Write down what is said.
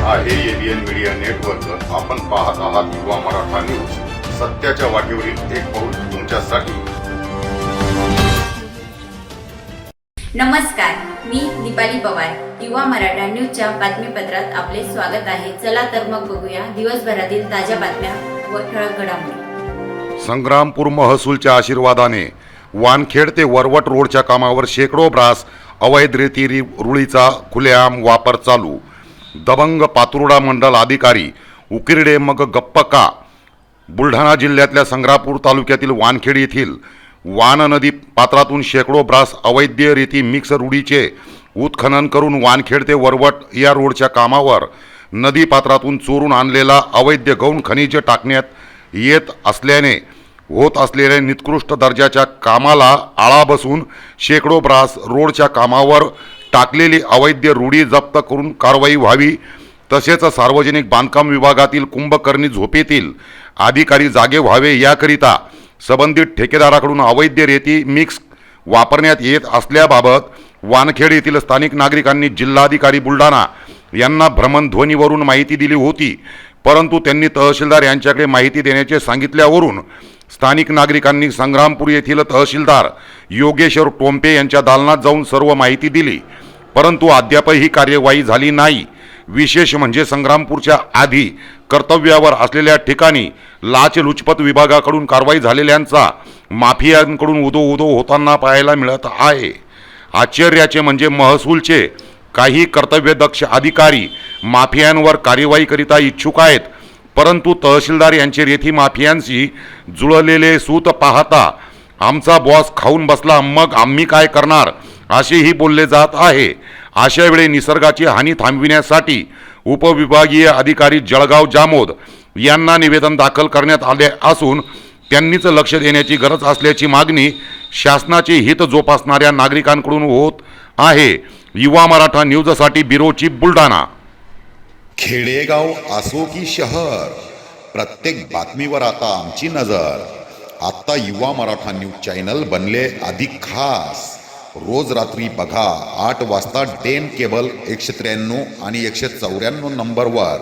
आहे alien media network आपण पाहत आहात युवा मराठा न्यूज सत्याच्या वाटेवरील एक पाऊल तुमच्यासाठी. नमस्कार मी दीपाली पवार. युवा मराठा न्यूजच्या बातमीपत्रात आपले स्वागत आहे. चला तर मग बघूया दिवसभरातील ताज्या बातम्या व ठळक घडामोडी. संग्रामपूर महसूलच्या आशीर्वादाने वानखेड ते वरवट रोडच्या कामावर शेकडो ब्रास अवैध रेती रि- रुळीचा खुलेआम वापर चालू. दबंग पातुर्डा मंडल अधिकारी उकिरडे मग गप्प का बुलढाणा जिल्ह्यातल्या संग्रापूर तालुक्यातील वानखेड येथील वान नदी पात्रातून शेकडो ब्रास अवैधरीती मिक्स रुडीचे उत्खनन करून वानखेड ते वरवट या रोडच्या कामावर नदी पात्रातून चोरून आणलेला अवैध गौण खनिज टाकण्यात येत असल्याने होत असलेल्या निकृष्ट दर्जाच्या कामाला आळा बसून शेकडो ब्रास रोडच्या कामावर टाकलेली अवैध रूढी जप्त करून कारवाई व्हावी तसेच सार्वजनिक बांधकाम विभागातील कुंभकर्णी झोपेतील अधिकारी जागे व्हावे याकरिता संबंधित ठेकेदाराकडून अवैध रेती मिक्स वापरण्यात येत असल्याबाबत वानखेड येथील स्थानिक नागरिकांनी जिल्हाधिकारी बुलढाणा यांना भ्रमणध्वनीवरून माहिती दिली होती परंतु त्यांनी तहसीलदार यांच्याकडे माहिती देण्याचे सांगितल्यावरून स्थानिक नागरिकांनी संग्रामपूर येथील तहसीलदार योगेश्वर टोंपे यांच्या दालनात जाऊन सर्व माहिती दिली. परंतु अद्यापही ही कार्यवाही झाली नाही. विशेष म्हणजे संग्रामपूरच्या आधी कर्तव्यावर असलेल्या ठिकाणी लाचलुचपत विभागाकडून कारवाई झालेल्यांचा माफियांकडून उदो उदो होताना पाहायला मिळत आहे. आश्चर्याचे म्हणजे महसूलचे काही कर्तव्यदक्ष अधिकारी माफियांवर कार्यवाहीकरिता इच्छुक आहेत परंतु तहसीलदार यांचे रेथी माफियांशी जुळलेले सूत पाहता आमचा बॉस खाऊन बसला मग आम्ही काय करणार? असेही बोलले जात आहे. अशा वेळी निसर्गाची हानी थांबविण्यासाठी उपविभागीय अधिकारी जळगाव जामोद यांना निवेदन दाखल करण्यात आले असून त्यांनीच लक्ष देण्याची गरज असल्याची मागणी शासनाचे हित जोपासणाऱ्या नागरिकांकडून होत आहे. युवा मराठा न्यूजसाठी बिरोची बुलढाणा. खेडेगाव असो की शहर. प्रत्येक बातमीवर आता आमची नजर. आता युवा मराठा न्यूज चॅनल बनले अधिक खास. रोज रात्री बघा आठ वाजता डेन केबल एकशे त्र्याण्णव आणि एकशे चौऱ्याण्णव नंबरवर.